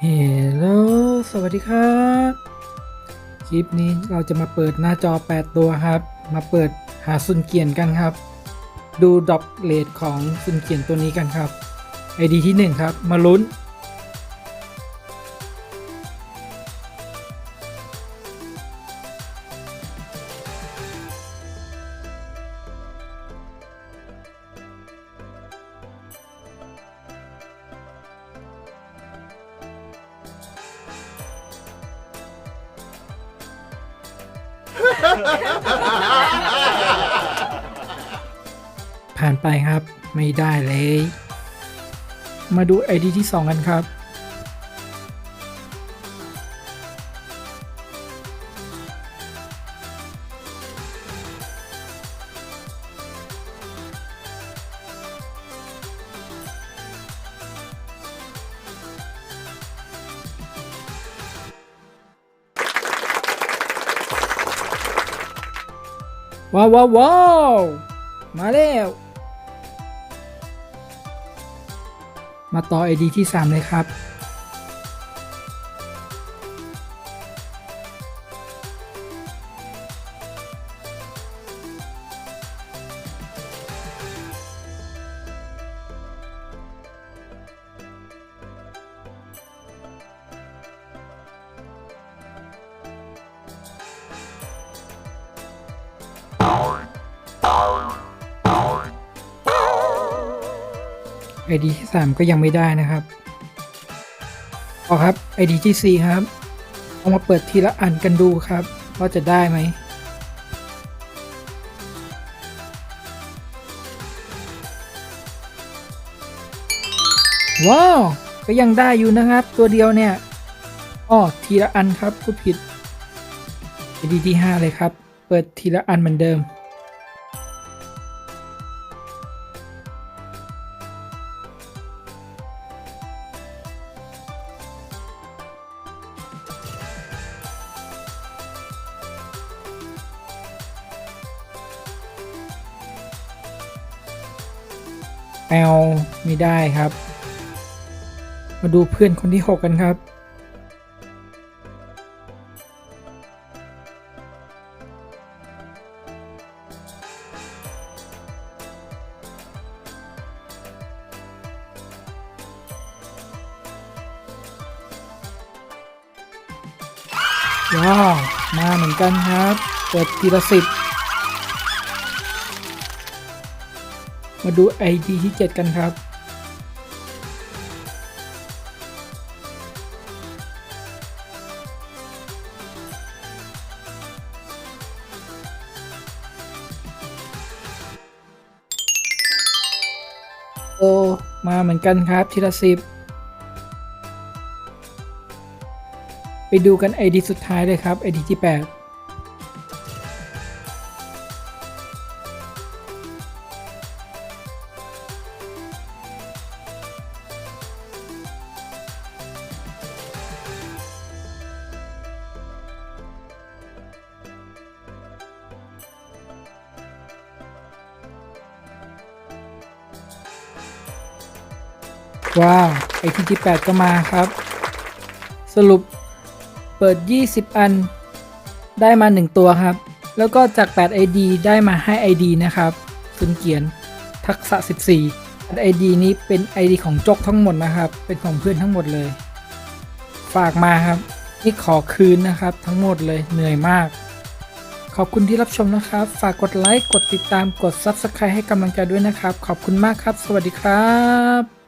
เฮลโลสวัสดีครับ คลิปนี้เราจะมาเปิดหน้าจอ 8 ตัวครับ มาเปิดหาซุนเกียนกันครับ ดูดรอปเลทของซุนเกียนตัวนี้กันครับ ID ที่ 1 ครับ มาลุ้น ผ่านไปครับ ไม่ได้เลย มาดูไอดีที่ 2 กันครับ ว้าวว้าววาวมาแล้ว มาต่อ ID ที่ 3 เลยครับ ID ที่ 3 ก็ยังไม่ได้นะครับต่อครับ ID ที่ 4 ครับเอามาเปิดทีละอันกันดูครับว่าจะได้ไหมว้าวก็ยังได้อยู่นะครับ ตัวเดียวเนี่ยอ้อทีละอันครับพูดผิด ID ที่ 5 เลยครับ เปิดทีละอันเหมือนเดิม แอลไม่ได้ครับ มาดูเพื่อนคนที่ 6 กันครับ ว้าว มาเหมือนกันครับ เปิดทีละสิบ มาดู ID ที่ 7 กันครับ โอ มาเหมือนกันครับทีละสิบไปดูกัน ID สุดท้ายเลยครับ ID ที่ 8 ว้าวไอทีที่8ก็มาครับ สรุปเปิด 20 อันได้มา 1 ตัวครับ แล้วก็จาก 8 ID ได้มาให้ ID นะครับสุนเกียน ทักษะ 14 ID นี้เป็น ID ของจกทั้งหมดนะครับ เป็นของเพื่อนทั้งหมดเลย ฝากมาครับ นี่ขอคืนนะครับ ทั้งหมดเลยเหนื่อยมาก ขอบคุณที่รับชมนะครับ ฝากกดไลค์ กดติดตาม กด Subscribe ให้กำลังใจด้วยนะครับ ขอบคุณมากครับ สวัสดีครับ